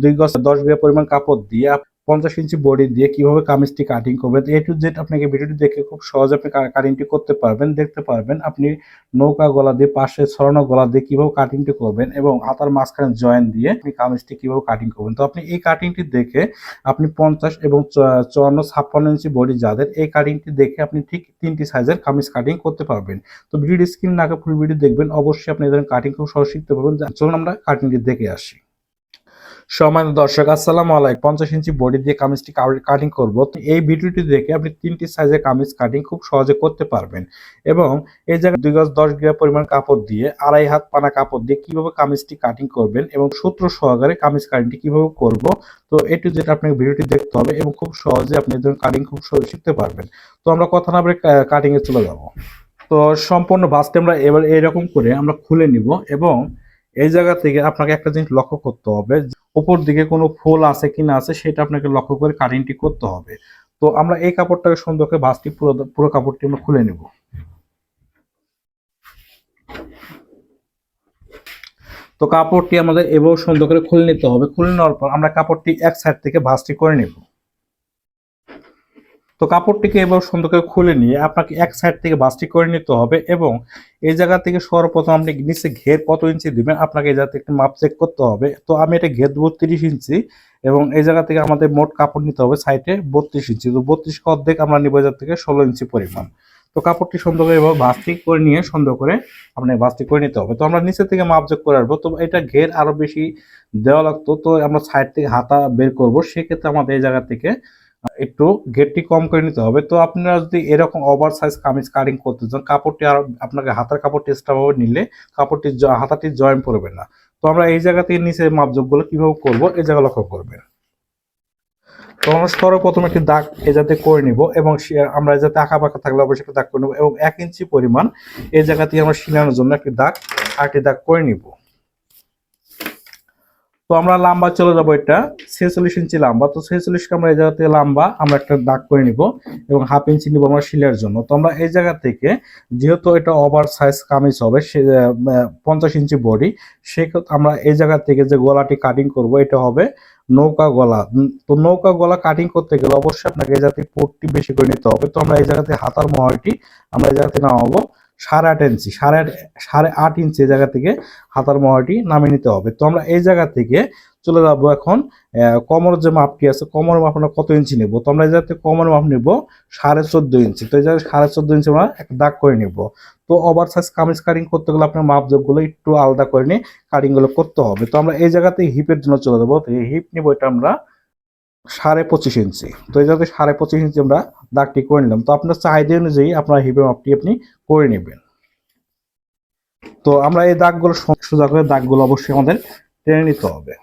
দুই গজ দশ বিঘা পরিমাণ কাপড় দিয়ে, পঞ্চাশ ইঞ্চি বডি দিয়ে কীভাবে কামিজটি কাটিং করবেন? এ টু জেড আপনাকে ভিডিওটি দেখে খুব সহজে আপনি কাটিংটি করতে পারবেন, দেখতে পারবেন। আপনি নৌকা গলা দিয়ে, পাশে ছড়ানো গলা দিয়ে কীভাবে কাটিংটি করবেন এবং হাতার মাঝখানে জয়েন দিয়ে আপনি কামিজটি কীভাবে কাটিং করবেন? তো আপনি এই কাটিংটি দেখে আপনি পঞ্চাশ এবং চুয়ান্ন, ছাপ্পান্ন ইঞ্চি বডি যাদের, এই কাটিংটি দেখে আপনি ঠিক তিনটি সাইজের কামিজ কাটিং করতে পারবেন। তো ভিডিও স্ক্রিন না ফুল ভিডিও দেখবেন। অবশ্যই আপনি এদের কাটিং খুব সহজ শিখতে পারবেন। চলুন আমরা কাটিংটি দেখে আসি। সম্মানিত দর্শক, আসসালাম আলাইকুম। পঞ্চাশ ইঞ্চি বডি দিয়ে কামিজটি কাটিং করব। এই ভিডিওটি দেখে আপনি তিনটি সাইজের কামিজ কাটিং খুব সহজে করতে পারবেন এবং এই জায়গায় দুই গজ দশ গ্রাম পরিমাণ কাপড় দিয়ে আড়াই হাত পানা কাপড় দিয়ে কীভাবে কামিজটি কাটিং করবেন এবং সূত্র সহকারে কামিজ কাটিংটি কীভাবে করব। তো এটু যেটা আপনাকে ভিডিওটি দেখতে হবে এবং খুব সহজে আপনি এদের কাটিং খুব সহজে শিখতে পারবেন। তো আমরা কথা না বলে কাটিং এ চলে যাব। তো সম্পূর্ণ বাসটি আমরা এবার এরকম করে আমরা খুলে নিব এবং এই জায়গা থেকে আপনাকে একটা জিনিস লক্ষ্য করতে হবে উপর দিকে কোনো ফোল আছে কি না আছে সেটা আপনাকে লক্ষ্য করে কাটিংটি করতে হবে। তো আমরা এই কাপড়টাকে সুন্দর করে ভাঁজটি পুরো পুরো কাপড়টি আমরা খুলে নেব। তো কাপড়টি আমাদের এভাবে সুন্দর করে খুলে নিতে হবে। খুলে নেওয়ার পর আমরা কাপড়টি এক সাইড থেকে ভাঁজটি করে নেব। তো কাপড়টিকে এবার সুন্দর করে খুলে নিয়ে আপনাকে এক সাইড থেকে বাসটি করে নিতে হবে এবং এই জায়গা থেকে সর্বপ্রথম আপনি নিচে ঘের কত ইঞ্চি দিবেন আপনাকে জায়গা থেকে মাপ চেক করতে হবে। তো আমি এটা ঘের দেবো তিরিশ ইঞ্চি এবং এই জায়গা থেকে আমাদের মোট কাপড় নিতে হবে সাইডে বত্রিশ ইঞ্চি। তো বত্রিশ অর্ধেক আমরা নিব জায়গা থেকে ষোলো ইঞ্চি পরিমাণ। তো কাপড়টি সুন্দর করে এভাবে ভাস্তি করে নিয়ে সুন্দর করে আপনাকে ভাস্তি করে নিতে হবে। তো আমরা নিচে থেকে মাপ যোগ করে আসব। তো এটা ঘের আরও বেশি দেওয়া লাগতো। তো আমরা সাইড থেকে হাতা বের করব। সেক্ষেত্রে আমাদের এই জায়গা থেকে একটু গেটটি কম করে নিতে হবে। তো আপনারা যদি এরকম ওভার সাইজ কামিজ কাটিং করতে চান, কাপড়টি আর আপনাকে হাতার কাপড়টি এক্সট্রাভাবে নিলে কাপড়টি হাতাটি জয়েন পড়বে না। তো আমরা এই জায়গা থেকে নিচে মাপযোগগুলো কীভাবে করব এই জায়গা লক্ষ্য করবেন। তো আমরা সর্বপ্রথম একটি দাগ এ যাতে করে নিব এবং আমরা যাতে আঁকা পাকা থাকলে অবশ্যই দাগ করে নেব এবং এক ইঞ্চি পরিমাণ এই জায়গা থেকে আমরা শিলানোর জন্য একটি দাগ, আরেকটি দাগ করে নিব। আমরা লাম্বা চলে যাব এটা, ছেচল্লিশ ইঞ্চি লম্বা। তো ছেচল্লিশকে আমরা এই জায়গা থেকে লম্বা, আমরা একটা দাগ করে নিব এবং হাফ ইঞ্চি নিব আমরা শিলার জন্য। তো আমরা এই জায়গা থেকে, যেহেতু এটা ওভার সাইজ কামিজ হবে, সে পঞ্চাশ ইঞ্চি বডি সেক্ষেত্রে আমরা এই জায়গা থেকে যে গলাটি কাটিং করব, এটা হবে নৌকা গলা। তো নৌকা গলা কাটিং করতে গেলে অবশ্যই আপনাকে এই জায়গাতে পোটটি বেশি করে নিতে হবে। তো আমরা এই জায়গাতে হাতার মহরটি, আমরা এই জায়গাতে নামাবো। সাড়ে আট ইঞ্চি সাড়ে আট সাড়ে আট ইঞ্চি এই জায়গা থেকে হাতার মহাটি নামিয়ে নিতে হবে। তো আমরা এই জায়গা থেকে চলে যাব এখন আহ, কোমরের যে মাপটি আছে কোমর মাপ আমরা কত ইঞ্চি নেব? তো আমরা এই জায়গাতে কমর মাপ নেব সাড়ে চোদ্দ ইঞ্চি। তো এই জায়গায় সাড়ে চোদ্দ ইঞ্চি আমরা একটা দাগ করে নিব। তো ওভার সাইজ কামিজ কাটিং করতে গেলে আপনার মাপযোগগুলো একটু আলাদা করে নিয়ে কাটিংগুলো করতে হবে। তো আমরা এই জায়গাতে হিপের জন্য চলে যাব। তো হিপ নিব এটা আমরা সাড়ে পঁচিশ ইঞ্চি তো এই সাড়ে পঁচিশ ইঞ্চি আমরা দাগটি করে নিলাম। তো আপনার চাহিদা অনুযায়ী আপনার হিপের মাপটি আপনি করে নেবেন। তো আমরা এই দাগগুলো সোজা করে দাগগুলো অবশ্যই আমাদের টেনে নিতে হবে।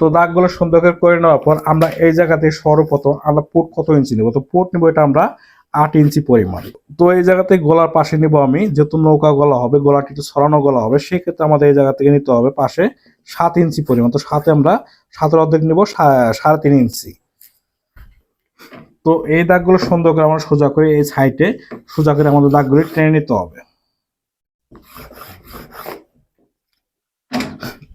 তো দাগগুলো সুন্দর করে করে নেওয়ার পর আমরা এই জায়গাতে সর্বপ্রথম আমরা পোট কত ইঞ্চি নেব? তো পোট নেব এটা আমরা আট ইঞ্চি পরিমাণ। তো এই জায়গাতে গলার পাশে নিব আমি, যেহেতু নৌকা গলা হবে, গলাটি একটু ছড়ানো গলা হবে, সেক্ষেত্রে আমাদের এই জায়গা থেকে নিতে হবে পাশে সাত ইঞ্চি পরিমাণ। তো সাথে আমরা সাতের অর্ধেক নিব সাড়ে তিন ইঞ্চি। তো এই দাগগুলো সুন্দর করে আমরা সোজা করে এই সাইডে সোজা করে আমাদের দাগগুলি টেনে নিতে হবে।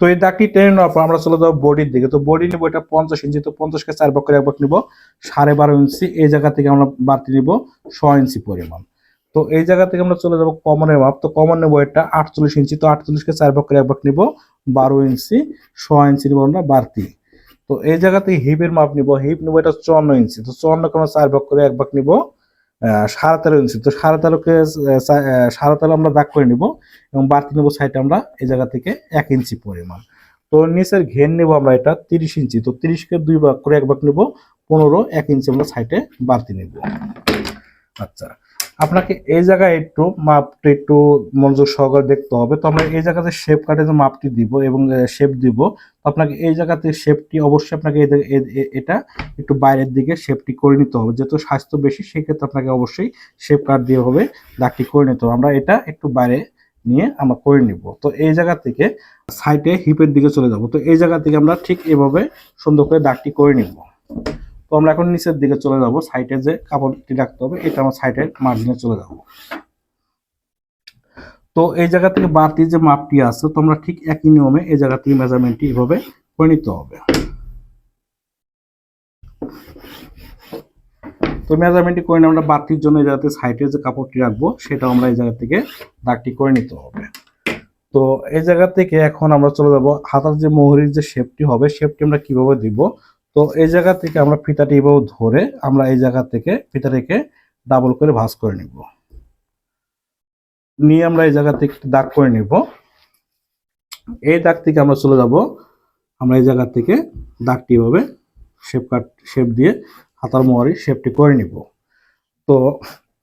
তো এই দাগটি টেনে নেওয়ার পর আমরা চলে যাব বডির দিকে। তো বডি নিবো এটা পঞ্চাশ ইঞ্চি তো পঞ্চাশকে চার ভাগ করে এক ভাগ নিবো, সাড়ে বারো ইঞ্চি এই জায়গা থেকে আমরা বাড়তি নিব ছ ইঞ্চি পরিমাণ। তো এই জায়গা থেকে আমরা চলে যাব কমনের মাপ তো কমন নেব এটা আটচল্লিশ ইঞ্চি তো আটচল্লিশকে চার ভাগ করে এক ভাগ নিব, বারো ইঞ্চি ছ ইঞ্চি নিবো আমরা বাড়তি। তো এই জায়গা থেকে হিপের মাপ নিব। হিপ নিবো এটা চুয়ান্ন ইঞ্চি তো চুয়ান্নকে আমরা চার ভাগ করে এক ভাগ নিব সাড়ে তেরো ইঞ্চি তো সাড়ে তেরোকে সাড়ে আমরা দাগ করে নিব এবং বাড়তি নেব সাইডে আমরা এই জায়গা থেকে এক ইঞ্চি পরিমাণ। তো নিচের ঘের নেব আমরা এটা তিরিশ ইঞ্চি তো তিরিশকে দুই ভাগ করে এক ভাগ নেব, পনেরো এক ইঞ্চি আমরা সাইডে বাড়তি নেব। আচ্ছা আপনাকে এই জায়গায় একটু মাপটা একটু মনোযোগ সহকারে দেখতে হবে। তো আমরা এই জায়গাতে শেপ কাটে যে মাপটি দিব এবং শেপ দিব, তো আপনাকে এই জায়গাতে শেপটি অবশ্যই আপনাকে এটা একটু বাইরের দিকে শেপটি করে নিতে হবে। যেহেতু স্বাস্থ্য বেশি, সেক্ষেত্রে আপনাকে অবশ্যই শেপ কাট দিয়ে হবে, দাগটি করে নিতে হবে। আমরা এটা একটু বাইরে নিয়ে আমরা করে নিব। তো এই জায়গা থেকে সাইডে হিপের দিকে চলে যাব। তো এই জায়গা থেকে আমরা ঠিক এভাবে সুন্দর করে দাগটি করে নিব। তো আমরা এখন নিচের দিকে চলে যাব সাইডে যে কাপড়টি রাখতে হবে, এটা আমার সাইডের মার্জিনে চলে যাব। তো এই জায়গা থেকে বাড়তি যে মাপটি আছে তোমরা ঠিক একই নিয়মে এই জায়গা থেকে মেজারমেন্টটি এভাবে করে নিতে হবে। তো মেজারমেন্টটি করে নিয়ে আমরা বাড়তির জন্য এই জায়গাতে সাইডে যে কাপড়টি রাখব সেটা আমরা এই জায়গা থেকে দাগটি করে নিতে হবে। তো এই জায়গা থেকে এখন আমরা চলে যাব, হাতার যে মোহরির যে শেপটি হবে শেপটি আমরা কীভাবে দিব? তো এই জায়গা থেকে আমরা ফিতাটি এভাবে ধরে আমরা এই জায়গা থেকে ফিতাটিকে ডাবল করে ভাঁজ করে নিব। নিয়ে আমরা এই জায়গা থেকে দাগ করে নিব। এই দাগ থেকে আমরা চলে যাব। আমরা এই জায়গা থেকে দাগটি এভাবে শেপ কাট শেপ দিয়ে হাতার মোয়ারি শেপটি করে নিব। তো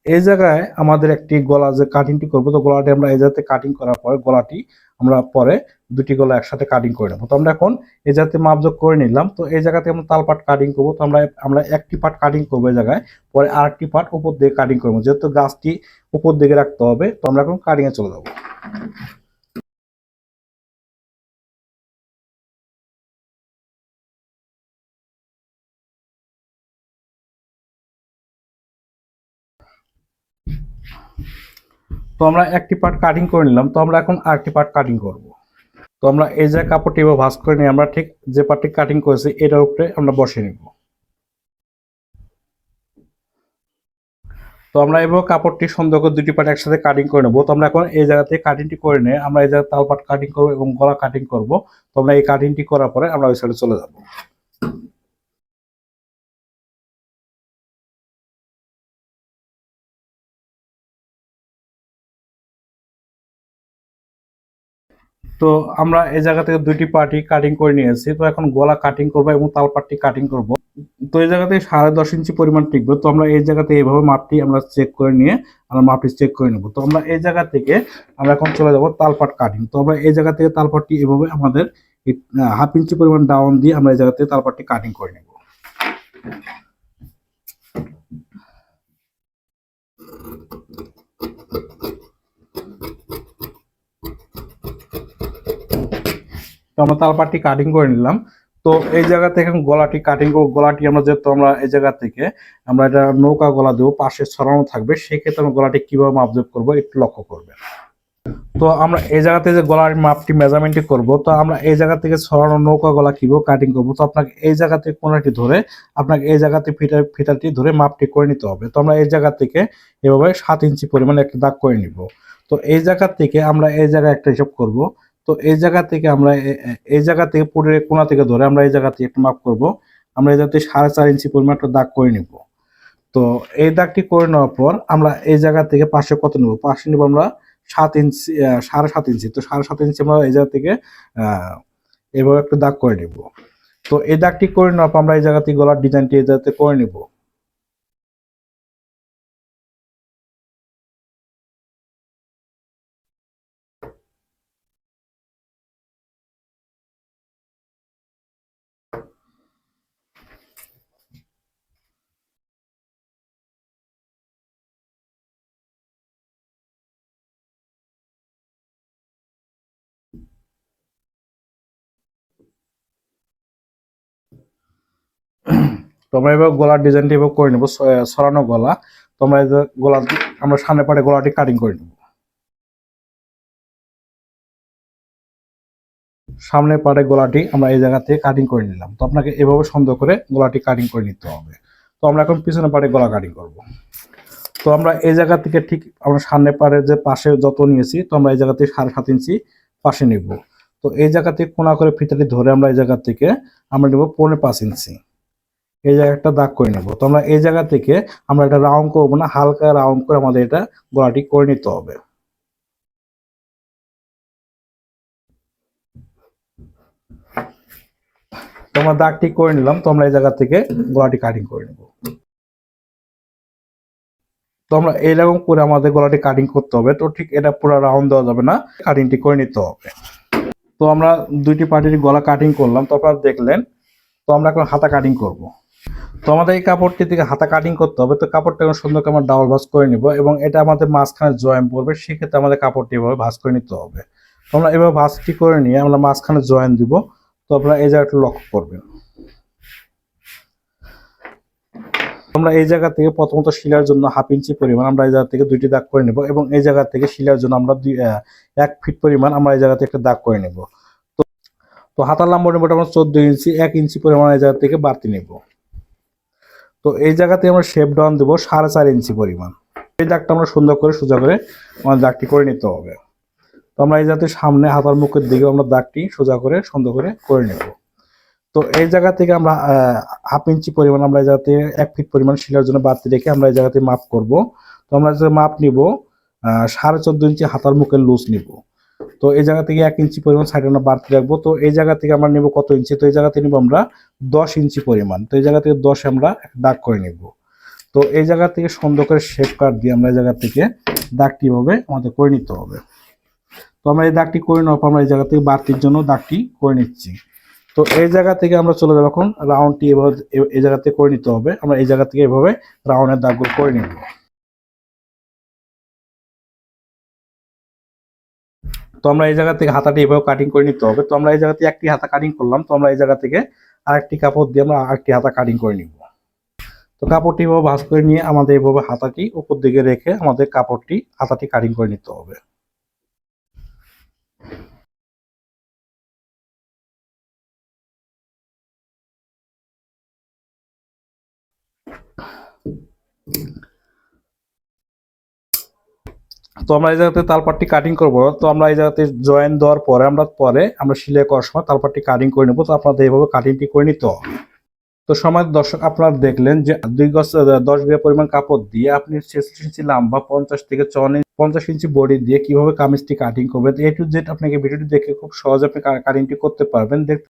এই জায়গায় আমাদের একটি গলা যে কাটিংটি করব, তো গলাটি আমরা এই জায়গাতে কাটিং করার পরে গলাটি আমরা পরে দুটি গলা একসাথে কাটিং করে নেব। তো আমরা এখন এই জায়গাতে মাপযোগ করে নিলাম, তো এই জায়গাতে আমরা তাল পাট কাটিং করব, তো আমরা আমরা একটি পাট কাটিং করব এই জায়গায়, পরে আরেকটি পাট উপর দিকে কাটিং করব। যেহেতু গাছটি উপর দিকে রাখতে হবে, তো আমরা এখন কাটিংয়ে চলে যাব। তো আমরা একটি পার্ট কাটিং করে নিলাম, তো আমরা এখন আরেকটি পার্ট কাটিং করব। তো আমরা এই যে কাপড়টি এবার ভাঁজ করে নিয়ে আমরা ঠিক যে পার্টটি কাটিং করেছি, এটার উপরে আমরা বসিয়ে নিব। তো আমরা এবার কাপড়টি সুন্দর করে দুটি পার্ট একসাথে কাটিং করে নেব। তো আমরা এখন এই জায়গা থেকে কাটিংটি করে নিয়ে আমরা এই জায়গায় তাল পাট কাটিং করব এবং গলা কাটিং করব। তো আমরা এই কাটিংটি করার পরে আমরা ওই সাইডে চলে যাব। তো আমরা এই জায়গা থেকে দুইটি পার্টি কাটিং করে নিয়েছি। তো এখন গলা কাটিং করব এবং তাল পাটটি কাটিং করব। তো এই জায়গাতে সাড়ে দশ ইঞ্চি পরিমাণ টিকবে। তো আমরা এই জায়গাতে এইভাবে মাপটি আমরা চেক করে নিয়ে আমরা মাপটি চেক করে নেব। তো আমরা এই জায়গা থেকে আমরা এখন চলে যাব তালপাট কাটিং তো আমরা এই জায়গা থেকে তালপাটটি এভাবে আমাদের হাফ ইঞ্চি পরিমাণ ডাউন দিয়ে আমরা এই জায়গা থেকে তালপাটটি কাটিং করে নেব। তো আমরা তালপাটটি কাটিং করে নিলাম। তো এই জায়গা থেকে গলাটি কাটিং গলাটি আমরা যেহেতু আমরা এই জায়গা থেকে আমরা এটা নৌকা গলা দেবো, পাশে ছড়ানো থাকবে, সেক্ষেত্রে আমরা গলাটি কীভাবে মাপজোপ করব একটু লক্ষ্য করবে তো আমরা এই জায়গাতে যে গলার মাপটি মেজারমেন্টটি করব, তো আমরা এই জায়গা থেকে ছড়ানো নৌকা গলা কীভাবে কাটিং করব, তো আপনাকে এই জায়গা থেকে কোনাটি ধরে, আপনাকে এই জায়গাতে ফিটার ফিটারটি ধরে মাপটি করে নিতে হবে। তো আমরা এই জায়গা থেকে এভাবে সাত ইঞ্চি পরিমাণে একটা দাগ করে নিব। তো এই জায়গা থেকে আমরা এই জায়গায় একটা হিসাব করব তো এই জায়গা থেকে আমরা এই জায়গা থেকে পুরো কোনা থেকে ধরে আমরা এই জায়গা থেকে একটু মাপ করব। আমরা এই জায়গাতে সাড়ে চার ইঞ্চি পরিমাণ একটা দাগ করে নিব। তো এই দাগটি করে নেওয়ার পর আমরা এই জায়গা থেকে পাশে কত নেব? পাশে নেব আমরা সাত ইঞ্চি সাড়ে সাত ইঞ্চি। তো সাড়ে সাত ইঞ্চি আমরা এই জায়গা থেকে এভাবে একটা দাগ করে নিব। তো এই দাগটি করে নেওয়ার পর আমরা এই জায়গা থেকে গলার ডিজাইনটি এই জায়গাতে করে নিব। তো আমরা এবার গলার ডিজাইনটি এবার করে নেব ছড়ানো গলা। তো আমরা গলা, আমরা সামনে পাটে গলাটি কাটিং করে নেব। সামনে পাটে গলাটি আমরা এই জায়গা থেকে কাটিং করে নিলাম। তো আপনাকে এভাবে সুন্দর করে গলাটি কাটিং করে নিতে হবে। তো আমরা এখন পিছনে পাটে গলা কাটিং করব। তো আমরা এই জায়গা থেকে ঠিক আমরা সামনে পাড়ে যে পাশে যত নিয়েছি, তো আমরা এই জায়গা থেকে সাড়ে সাত ইঞ্চি পাশে নিব। তো এই জায়গা থেকে কোনা করে ফিতাটি ধরে আমরা এই জায়গা থেকে আমরা নেব পৌনে পাঁচ ইঞ্চি। এই জায়গায় একটা দাগ করে নেব। তো আমরা এই জায়গা থেকে আমরা এটা রাউন্ড করব না, হালকা রাউন্ড করে আমাদের এটা গলাটি করে নিতে হবে। তো আমরা দাগটি করে নিলাম, তো আমরা এই জায়গা থেকে গলাটি কাটিং করে নেব। তো আমরা এইরকম করে আমাদের গলাটি কাটিং করতে হবে, তো ঠিক এটা পুরো রাউন্ড দেওয়া যাবে না কাটিংটি করে নিতে হবে। তো আমরা দুইটি পার্টির গলা কাটিং করলাম, তো আপনারা দেখলেন, তো আমরা এখন হাতা কাটিং করব। তো আমাদের এই কাপড়টি থেকে হাতা কাটিং করতে হবে, তো কাপড়টা এখন সুন্দর করে আমরা ডাবল ভাঁজ করে নিব এবং এটা আমাদের মাঝখানে জয়েন পড়বে, সেক্ষেত্রে আমাদের কাপড়টি এভাবে ভাঁজ করে নিতে হবে। তো আমরা এভাবে ভাঁজটি করে নিয়ে আমরা মাঝখানে জয়েন দিব, তো আপনারা এই জায়গাটা লক্ষ্য করবেন। আমরা এই জায়গা থেকে প্রথমত শিলার জন্য হাফ ইঞ্চি পরিমাণ আমরা এই জায়গা থেকে দুইটি দাগ করে নেব এবং এই জায়গা থেকে শিলার জন্য আমরা দুই এক ফিট পরিমাণ আমরা এই জায়গা থেকে একটা দাগ করে নেব। তো হাতার লম্বা নেব আমরা চোদ্দ ইঞ্চি, এক ইঞ্চি পরিমাণ এই জায়গা থেকে বাড়তি নেব। তো এই জায়গাতে আমরা শেপ ডাউন দেবো সাড়ে চার ইঞ্চি পরিমাণ। এই দাগটা আমরা সুন্দর করে সোজা করে আমাদের দাগটি করে নিতে হবে। তো আমরা এই জায়গাতে সামনে হাতার মুখের দিকে আমরা দাগটি সোজা করে সুন্দর করে করে নেব। তো এই জায়গা থেকে আমরা হাফ ইঞ্চি পরিমাণ আমরা এই জায়গাতে এক ফিট পরিমাণ শিলার জন্য বাড়তি রেখে আমরা এই জায়গাতে মাপ করব। তো আমরা যে মাপ নিব সাড়ে চোদ্দ ইঞ্চি হাতার মুখের লুজ নিব। তো এই জায়গা থেকে এক ইঞ্চি পরিমাণ সাইডে আমরা বাড়তি রাখব তো এই জায়গা থেকে আমরা নেব কত ইঞ্চি তো এই জায়গাতে নিব আমরা দশ ইঞ্চি পরিমাণ তো এই জায়গা থেকে দশ আমরা দাগ করে নিব তো এই জায়গা থেকে সুন্দর করে শেপ কাট দিয়ে আমরা এই জায়গা থেকে দাগটি হবে আমাদের করে নিতে হবে তো আমরা এই দাগটি করে নেওয়ার পর আমরা এই জায়গা থেকে বাড়তির জন্য দাগটি করে নিচ্ছি তো এই জায়গা থেকে আমরা চলে যাব এখন রাউন্ডটি এভাবে এই জায়গা থেকে করে নিতে হবে আমরা এই জায়গা থেকে এভাবে রাউন্ডের দাগগুলো করে নিব তো আমরা এই জায়গা থেকে হাতাটি এভাবে কাটিং করে নিতে হবে। তো আমরা এই জায়গা থেকে একটি হাতা কাটিং করলাম। তো আমরা এই জায়গা থেকে আরেকটি কাপড় দিয়ে আমরা আরেকটি হাতা কাটিং করে নিব। তো কাপড়টি এভাবে ভাঁজ করে নিয়ে আমাদের এভাবে হাতাটি উপর দিকে রেখে আমাদের কাপড়টি, হাতাটি কাটিং করে নিতে হবে। তো আমরা এই জায়গাতে তালপাটটি কাটিং করব। তো আমরা এই জায়গাতে জয়েন দেওয়ার পরে, আমরা পরে আমরা সিলাই করার সময় তালপাটটি কাটিং করে নেব। তো আপনাদের এইভাবে কাটিংটি করে নিতে হবে। তো সময় দর্শক, আপনারা দেখলেন যে দুই গজ দশ বিঘা পরিমাণ কাপড় দিয়ে আপনি ছেচল্লিশ ইঞ্চি লম্বা পঞ্চাশ থেকে ইঞ্চি পঞ্চাশ ইঞ্চি বডি দিয়ে কীভাবে কামিজটি কাটিং করবেন এ টু জেড আপনাকে ভিডিওটি দেখে খুব সহজে আপনি কাটিংটি করতে পারবেন।